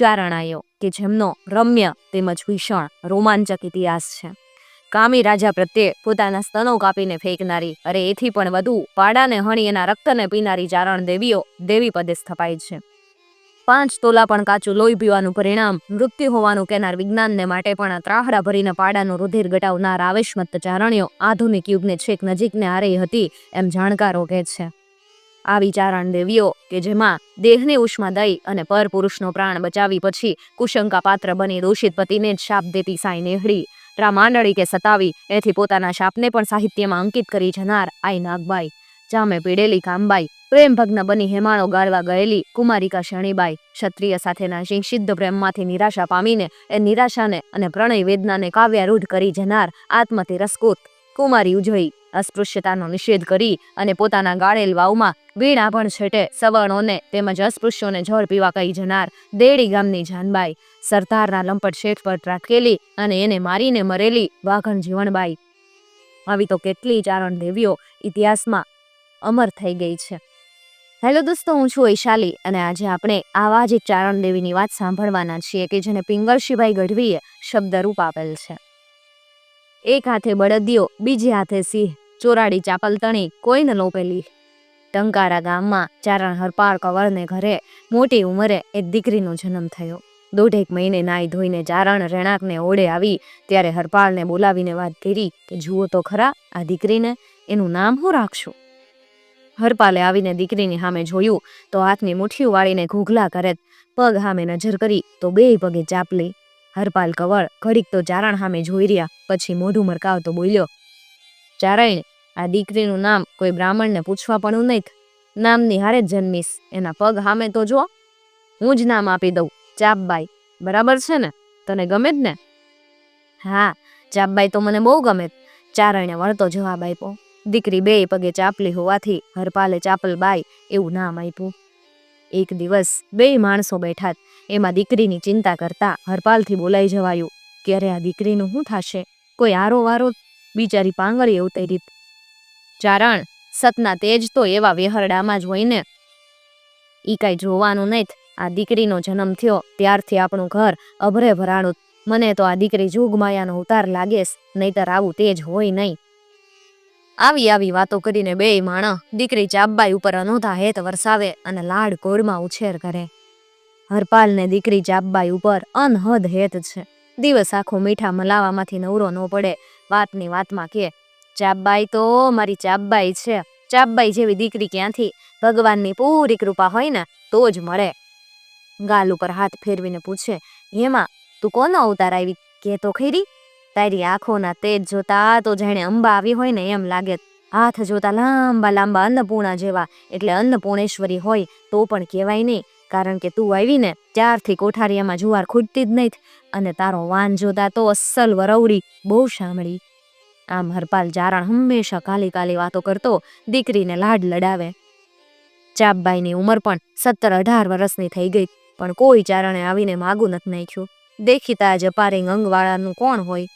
ચારણાયો કે જેમનો રમ્ય તેમજ ભીષણ રોમાંચક ઇતિહાસ છે. કામી રાજા પ્રત્યે પોતાના સ્તનો કાપીને ફેંકનારી, અરે એથી પણ વધુ પાડાને હણી એના રક્તને પીનારી ચારણ દેવીઓ દેવી પદે સ્થપાય છે. પાંચ તોલા પણ કાચું લોહી પીવાનું પરિણામ મૃત્યુ હોવાનું કહેનાર વિજ્ઞાનને માટે પણ ત્રાહડા ભરીને પાડાનું રુધિર ગટાવનાર આવેશમત ચારણીઓ આધુનિક યુગને છેક નજીકને હારી હતી એમ જાણકારો કહે છે. આવી ચારણ દેવીઓ કે જેમાં દેહને ઉષ્મા દઈ અને પર પુરુષનો પ્રાણ બચાવી પછી કુશંકા પાત્ર બની દૂષિત પતિને જ શાપ દેતી સાઈ નેહડી રામાંડળી કે સતાવી, એથી પોતાના શાપને પણ સાહિત્યમાં અંકિત કરી જનાર આઈ નાગબાઈ. જામે પીડેલી કામબાઈ, પ્રેમ ભગ્ન બની હેમાળો ગાળવા ગયેલી કુમારિકા શણીબાઈ ક્ષત્રિય સાથેના સિંહ પ્રેમમાંથી નિરાશા પામીને એ નિરાશાને અને પ્રણય વેદનાને કાવ્યારૂઢ કરી જનાર આત્મતિરસ્કૃત. રસકૂત કુમારી ઉજવી અસ્પૃશ્યતાનો નિષેધ કરી અને પોતાના ગાળેલ વાવમાં વીણા પણ છેટે સવર્ણોને તેમજ અસ્પૃશ્યોને જળ પીવા કહી જનાર દેડી ગામની જાનબાઈ, સરદારના લંપટ શેઠ પર ત્રાટકેલી અને એને મારીને મરેલી વાઘણ જીવણબાઈ. આવી તો કેટલી ચારણ દેવીઓ ઇતિહાસમાં અમર થઈ ગઈ છે. હેલો દોસ્તો, હું છું વૈશાલી અને આજે આપણે આવા જ ચારણ દેવીની વાત સાંભળવાના છીએ કે જેને પિંગળશીભાઈ ગઢવીએ શબ્દરૂપ આપેલ છે. એક હાથે બળદિયો, બીજે હાથે સિંહ. ચોરાડી ચાપલ તણી કોઈને લોપેલી. ટંકારા ગામમાં ચારણ હરપાળ કવરને ઘરે મોટી ઉંમરે એક દીકરીનો જન્મ થયો. દોઢેક મહિને નાઈ ધોઈને ચારણ રેણાકને ઓળે આવી, ત્યારે હરપાળને બોલાવીને વાત કરી કે, જુઓ તો ખરા, આ દીકરીને એનું નામ હું રાખશું? હરપાલે આવીને દીકરીની સામે જોયું, તો હાથની મુઠ્ઠીઓ વાળીને ઘૂઘલા કરે, પગ સામે નજર કરી, તો બે પગે ચાપલી હરપાલ કવળ ઘડીક તો ચારણ સામે જોઈ રહ્યા, પછી મોઢું મરકાવતો બોલ્યો, ચારણ, આ દીકરીનું નામ કોઈ બ્રાહ્મણને પૂછવા પણ નહીં. નામની હારે જ જન્મીશ. એના પગ સામે તો જો, હું જ નામ આપી દઉં. ચાપબાઈ, બરાબર છે ને? તને ગમે જ ને? હા, ચાપબાઈ તો મને બહુ ગમે ચારણે વળતો જવાબ આપ્યો. દીકરી બે પગે ચાપલી હોવાથી હરપાલે ચાપલબાઈ એવું નામ આપ્યું. એક દિવસ બે માણસો બેઠા. એમાં દીકરીની ચિંતા કરતા હરપાલથી બોલાઈ જવાયું કે અરે આ દીકરીનું શું થશે? કોઈ આરો વારો બિચારી પાંગળી ઉતરી. ચારણ, સતના તેજ તો એવા વેહરડામાં જ હોય ને. ઈ કાંઈ જોવાનું નહીં આ દીકરીનો જન્મ થયો ત્યારથી આપણું ઘર અભરે ભરાણું. મને તો આ દીકરી જોગમાયાનો ઉતાર લાગેસ નહીતર આવું તેજ હોય નહીં. આવી આવી વાતો કરીને બે માણસ દીકરી ચાબબાઈ ઉપર અનોધા હેત વરસાવે અને લાડ કોળમાં ઉછેર કરે. હરપાલને દીકરી જાબબાઈ ઉપર અનહદ હેત છે. દિવસ આખો મીઠા મલાવામાંથી નવરો ન પડે. વાતની વાતમાં કે ચાબબાઈ તો મારી ચાબબાઈ છે. ચાબબાઈ જેવી દીકરી ક્યાંથી? ભગવાનની પૂરી કૃપા હોય ને તો જ મળે. ગાલ ઉપર હાથ ફેરવીને પૂછે, હેમાં, તું કોનો અવતાર આવી? કે તો ખરી? તારી આંખોના તેજ જોતા તો જાણે અંબા આવી હોય ને એમ લાગે. હાથ જોતા લાંબા લાંબા અન્નપૂર્ણા જેવા. એટલે અન્નપૂર્ણેશ્વરી હોય તો પણ કહેવાય નહીં. કારણ કે તું આવીને ત્યારથી કોઠારીયામાં જુવાર ખૂટતી જ નહીં અને તારો વાન જોતા તો અસલ વરવડી બહુ સાંભળી આમ હરપાલ જારણ હંમેશા કાલી કાલી વાતો કરતો, દીકરીને લાડ લડાવે. ચાપબાઈની ઉંમર પણ સત્તર અઢાર વર્ષની થઈ ગઈ, પણ કોઈ ચારણે આવીને માગું નથી નાખ્યું. દેખીતા જ અપારિંગ અંગવાળાનું કોણ હોય?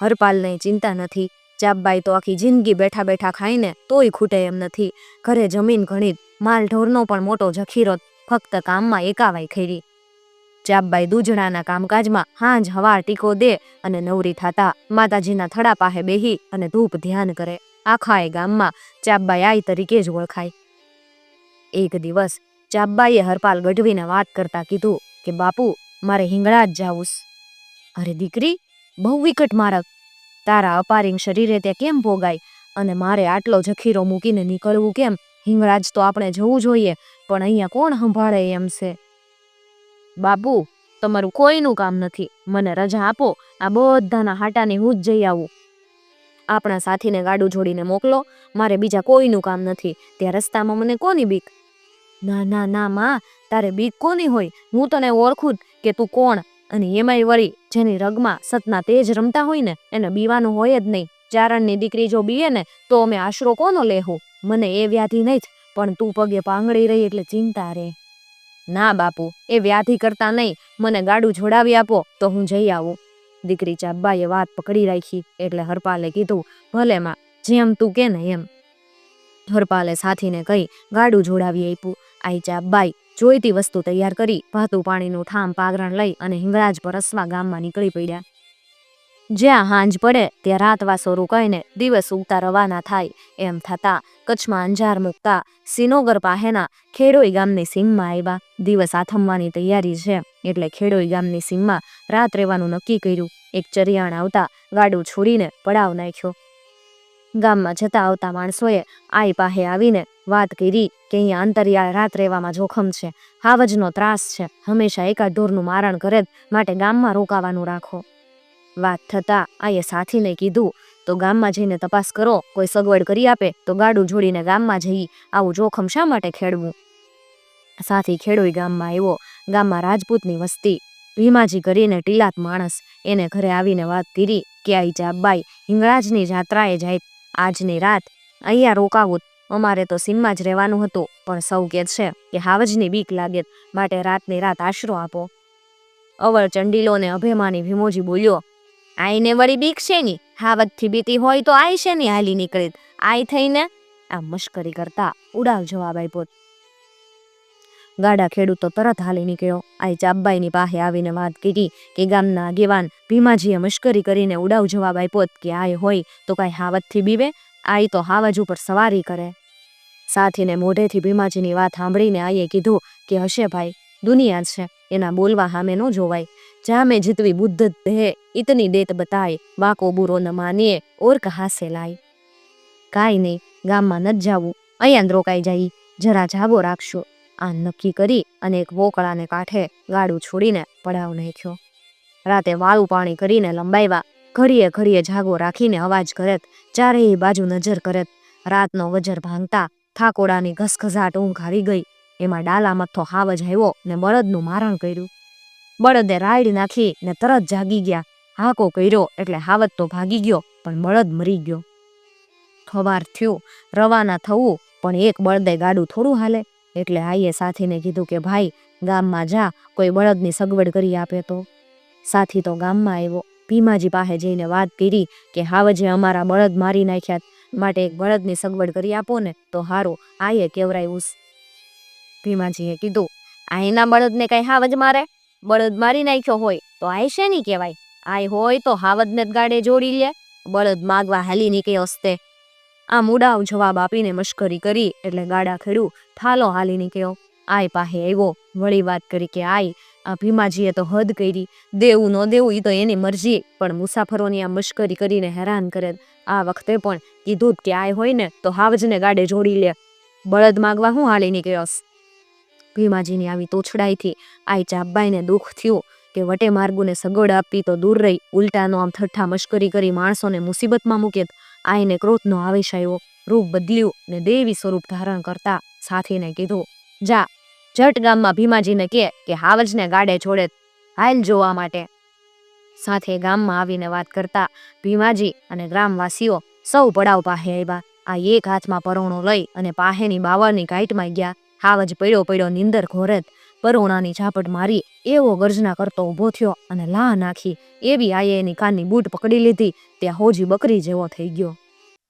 હરપાલને ચિંતા નથી. ચાપબાઈ તો આખી જિંદગી બેઠા બેઠા ખાઈને તોય ખૂટે એમ નથી. ઘરે જમીન ઘણી માલ ઢોરનો પણ મોટો જખીરો ફક્ત કામમાં એકાવાઈ ખરી. ચાપબાઈ દૂજણાના કામકાજમાં હાંજ હવાર ટીકો દે અને નવરી થાતા માતાજીના થડા પાસે બેહી અને ધૂપ ધ્યાન કરે. આખા એ ગામમાં ચાપબાઈ આઈ તરીકે જ ઓળખાય. એક દિવસ ચાપબાઈએ હરપાલ ગઢવીને વાત કરતા કીધું કે, બાપુ, મારે હિંગળા જ જાવું અરે દીકરી, બહુ વિકટ મારક. તારા અપારિંગ શરીરે ત્યાં કેમ ભોગાય અને મારે આટલો જખીરો મૂકીને નીકળવું કેમ? હિંગળાજ તો આપણે જવું જોઈએ, પણ અહીંયા કોણ સંભાળે એમ છે? બાપુ, તમારું કોઈનું કામ નથી. મને રજા આપો, આ બધાના હાટાની હું જ જઈ આવું. આપણા સાથીને ગાડું જોડીને મોકલો, મારે બીજા કોઈનું કામ નથી. ત્યાં રસ્તામાં મને કોની બીક? ના ના ના, માં, તારે બીક કોની હોય? હું તને ઓળખું કે તું કોણ, અને એમાંય વળી જેની રગમાં સતના તેજ રમતા હોય ને, એને બીવાનું હોય જ નહીં. ચારણની દીકરી જો બીએ ને, તો અમે આશરો કોનો લેહું? મને એ વ્યાધિ નહીં જ, પણ તું પગે પાંગળી રહી એટલે ચિંતા રે. ના બાપુ, એ વ્યાધિ કરતા નહીં, મને ગાડું જોડાવી આપો, તો હું જઈ આવું. દીકરી ચાબાએ વાત પકડી રાખી, એટલે હરપાલે કીધું, ભલે માં, જેમ તું કે ને એમ. હરપાલે સાથીને કહી, ગાડું જોડાવી આપ્યું. આઈ ચાબાઈ જોઈતી વસ્તુ તૈયાર કરી, ભાતું પાણીનું ઠામ પાગરણ લઈ અને હિંગળાજ પરસવા ગામમાં નીકળી પડ્યા. જ્યાં હાંજ પડે ત્યાં રાતવાસો રોકાઈને દિવસ ઉગતા રવાના થાય. એમ થતા કચ્છમાં અંજાર મૂકતા સિનોગર પાસેના ખેડોઈ ગામની સીમમાં આવ્યા. દિવસ આથમવાની તૈયારી છે એટલે ખેડોઈ ગામની સીમમાં રાત રહેવાનું નક્કી કર્યું. એક ચરિયાણ આવતા ગાડું છોડીને પડાવ નાખ્યો. ગામમાં જતા આવતા માણસોએ આઈ પાસે આવીને વાત કરી કે અહીંયા અંતરિયાળ રાત રહેવામાં જોખમ છે. હાવજનો ત્રાસ છે. હંમેશા એકાદ ઢોરનું મારણ કરે માટે ગામમાં રોકાવાનું રાખો. વાત થતા આઈએ સાથીને કીધું, તો ગામમાં જઈને તપાસ કરો, કોઈ સગવડ કરી આપે, તો ગાડું જોડીને ગામમાં જઈ આવું જોખમ શા માટે ખેડવું? સાથી ખેડોઈ ગામમાં આવ્યો. ગામમાં રાજપૂતની વસ્તી. ભીમાજી કરીને ટીલાત માણસ. એને ઘરે આવીને વાત કરી, કે આઈ જાબાઈ હિંગળાજની જાત્રાએ જાય. આજની રાત અહીંયા રોકાવું અમારે તો સીમમાં જ રહેવાનું હતું, પણ સૌ કે છે કે હાવજની બીક લાગે માટે રાતની રાત આશરો આપો. અવર ચંડીલો ને અભિમાની ભીમોજી બોલ્યો આઈને વળી બીક છે ની. હાવતથી બીતી હોય તો આઈ છે ની હાલી નીકળી આઈ થઈને આ મશ્કરી કરતા ઉડાવ જવાબ આપ્યો. ગાડા ખેડૂતો તરત હાલી નીકળ્યો. આઈ ચાબાઈની પાસે આવીને વાત કરી કે ગામના આગેવાન ભીમાજીએ મશ્કરી કરીને ઉડાવ જવાબ આપ્યો કે આય હોય તો કાંઈ હાવતથી બીવે આઈ તો હાવજ ઉપર સવારી કરે. સાથીને મોઢેથી ભીમાજીની વાત સાંભળીને આઈએ કીધું કે હશે ભાઈ, દુનિયા છે. એના બોલવા સામે ન જોવાય. જામે જીતવી બુદ્ધ દે ઇતની દેત બતાય, વાકો બુરો ન માનીએ ઓર કહાસે લાય. કાંઈ નહીં, ગામમાં ન જાવું, અહીંયા રોકાઈ જાય, જરા જાગો રાખશો. આ નક્કી કરી અને એક વોકળાને કાંઠે ગાડું છોડીને પડાવ નાખ્યો. રાતે વાળું પાણી કરીને લંબાવ્યા ઘડીએ ઘડીએ જાગો રાખીને અવાજ કરેત, ચારેય બાજુ નજર કરેત. રાતનો વજર ભાંગતા થાકોડાની ઘસઘસાટ ઊંઘ આવી ગઈ. એમાં ડાલા મથ્થો જ આવ્યો ને બળદનું મારણ કર્યું. બળદે રાયડ નાખી ને તરત જાગી ગયા. હાકો કર્યો એટલે હાવજ તો ભાગી ગયો, પણ બળદ મરી ગયો. ખવાર થયું, રવાના થવું, પણ એક બળદે ગાડું થોડું હાલે, એટલે આઈએ સાથીને કીધું કે, ભાઈ, ગામમાં જા, કોઈ બળદની સગવડ કરી આપે તો. સાથી તો ગામમાં આવ્યો. ભીમાજી પાસે જઈને વાત કરી કે, હાવજે અમારા બળદ મારી નાખ્યા, માટે એક બળદની સગવડ કરી આપો ને, તો હારું, આઈએ કેવરાયું ભીમાજીએ કીધું આહીના બળદને કઈ હાવજ મારે? બળદ મારી નાખ્યો હોય તો આય શેની કહેવાય? આય હોય તો હાવજને ગાડે જોડી લે. બળદ માગવા હાલી નીકળ્યો હસ્તે આમ ઉડાવ જવાબ આપીને મશ્કરી કરી એટલે ગાડા ખેડું થાલો હાલી નીકળ્યો. આય પાસે આવ્યો, વળી વાત કરી કે, આય, આ ભીમાજીએ તો હદ કરી. દેવું ન દેવું એ તો એની મરજી. પણ મુસાફરોની આ મશ્કરી કરીને હેરાન કરે. આ વખતે પણ કીધું કે, આય હોય ને તો હાવજને ગાડે જોડી લે. બળદ માગવા હું હાલી નીકળ્યોસ ભીમાજીની આવી તોછડાઈથી આઈ ચાબાઈને દુઃખ થયું કે વટે માર્ગુને સગવડ આપી તો દૂર રહી, ઉલટાનો આમ ઠઠ્ઠા મશ્કરી કરી માણસોને મુસીબતમાં મૂકે આઈને ક્રોધનો આવેશ આવ્યો. રૂપ બદલ્યું ને દેવી સ્વરૂપ ધારણ કરતા સાથીને કીધું, જા, જટ ગામમાં ભીમાજીને કહે કે હાવજને ગાડે છોડે હાલ જોવા માટે. સાથે ગામમાં આવીને વાત કરતા ભીમાજી અને ગ્રામવાસીઓ સૌ પડાવ પાસે આવ્યા. આ એક હાથમાં પરોણો લઈ અને પાહેની બાવળની કાઈટમાં ગયા. હાવજ પડ્યો પડ્યો નીંદર ઘોરત, પરોણાની ઝાપટ મારી, એવો ગર્જના કરતો ઊભો થયો અને લાહ નાખી, એવી આયે એની કાનની બૂટ પકડી લીધી, ત્યાં હોજી બકરી જેવો થઈ ગયો.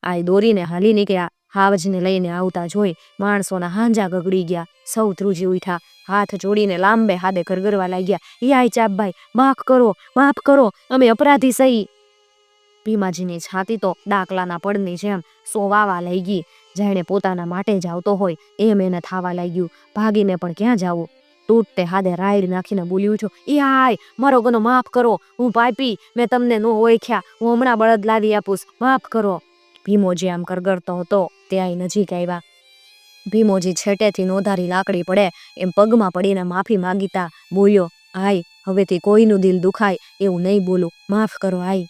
આય દોરીને હાલી નીકળ્યા, હાવજને લઈને આવતા જોઈ માણસોના હાંજા ગગડી ગયા, સૌ ધ્રુજી ઉઠ્યા, હાથ જોડીને લાંબે હાથે ઘરગરવા લાગ્યા યાય ચાપભાઈ, માફ કરો માફ કરો, અમે અપરાધી સહી. ભીમાજીની છાતી તો ડાકલાના પડની જેમ સોવાવા લઈ ગઈ જાણે પોતાના માટે જ આવતો હોય એમ એને થાવા લાગ્યું. ભાગીને પણ ક્યાં જાવું? તૂટતે હાદે રાયડ નાખીને બોલ્યું છું એ આય, મારો ગનો માફ કરો. હું પાપી, મેં તમને ન ઓળખ્યા. હું હમણાં બળદ લાવી આપુસ માફ કરો. ભીમોજી આમ કરગરતો હતો ત્યાં નજીક આવ્યા. ભીમોજી છેટેથી નોધારી લાકડી પડે, એમ પગમાં પડીને માફી માગીતા બોલ્યો, આય, હવેથી કોઈનું દિલ દુખાય એવું નહીં બોલું. માફ કરો, આય.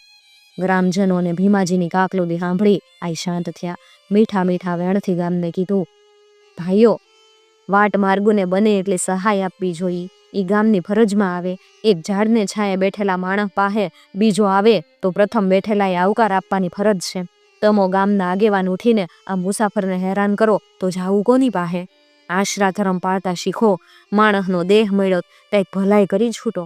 ગ્રામજનો અને ભીમાજીની કાકલોદી સાંભળી આઈ શાંત થયા. મીઠા મીઠા વેણથી ગામને કીધું, ભાઈઓ, વાટ માર્ગોને બને એટલે સહાય આપવી જોઈએ. એ ગામની ફરજમાં આવે. એક ઝાડને છાંયે બેઠેલા માણસ પાસે બીજો આવે તો પ્રથમ બેઠેલાએ આવકાર આપવાની ફરજ છે. તમો ગામના આગેવાન ઉઠીને આ મુસાફરને હેરાન કરો તો જાવું કોની પાસે? આશરા ધરમ પાળતા શીખો. માણસનો દેહ મળ્યો કંઈક ભલાઈ કરી છૂટો.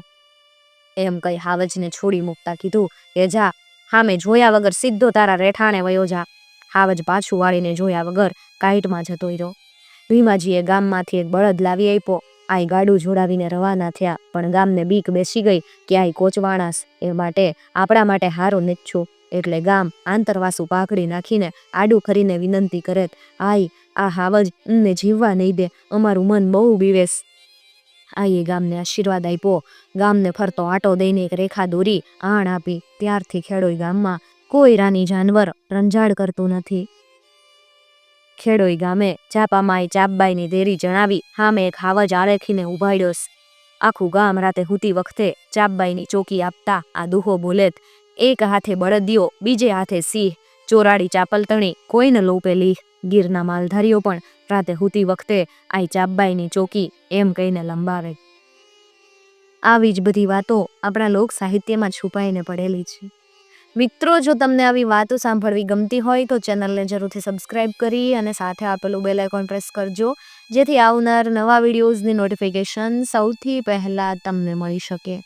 એમ કઈ હાવજને છોડી મૂકતા કીધું કે જા હામે જોયા વગર સીધો તારા રેઠાણે વયો જા. હાવજ પાછું વાળીને જોયા વગર કાઈટમાં જતો રહ્યો. ભીમાજીએ ગામમાંથી એક બળદ લાવી આપ્યો આઈ ગાડું જોડાવીને રવાના થયા, પણ ગામને બીક બેસી ગઈ કે આઈ કોચવાણાસ એ માટે આપણા માટે હારું નીચું એટલે ગામ આંતરવાસુ પાઘડી નાખીને આડું ખરીને વિનંતી કરે, આઈ, આ હાવજ અમને જીવવા નહીં દે. અમારું મન બહુ બીવેશ આઈએ ગામને આશીર્વાદ આપ્યો. ગામને ફરતો આટો દઈને એક રેખા દોરી, આણ આપી. ત્યારથી ખેડોઈ ગામમાં કોઈ રાની જાનવર રંજાડ કરતું નથી. ખેડોઈ ગામે ચાપામાઈ ચાપબાઈની દેરી જણાવી હામે એક હાવજ આળેખીને ઉભાડ્યોસ આખું ગામ રાતે હુતી વખતે ચાપબાઈની ચોકી આપતા આ દુહો બોલેત, એક હાથે બળદિયો, બીજે હાથે સિંહ. ચોરાડી ચાપલતણી, કોઈને લોપેલી ગીરના માલધારીઓ પણ રાતે હુતી વખતે આઈ ચાપબાઈની ચોકી એમ કહીને લંબાવે. આવી જ બધી વાતો આપણા લોક સાહિત્યમાં છુપાઈને પડેલી છે. મિત્રો, જો તમને આવી વાતો સાંભળવી ગમતી હોય તો ચેનલને જરૂરથી સબસ્ક્રાઇબ કરી અને સાથે આપેલું બેલ આઇકોન પ્રેસ કરજો, જેથી આવનાર નવા વિડીયોઝની નોટિફિકેશન સૌથી પહેલાં તમને મળી શકે.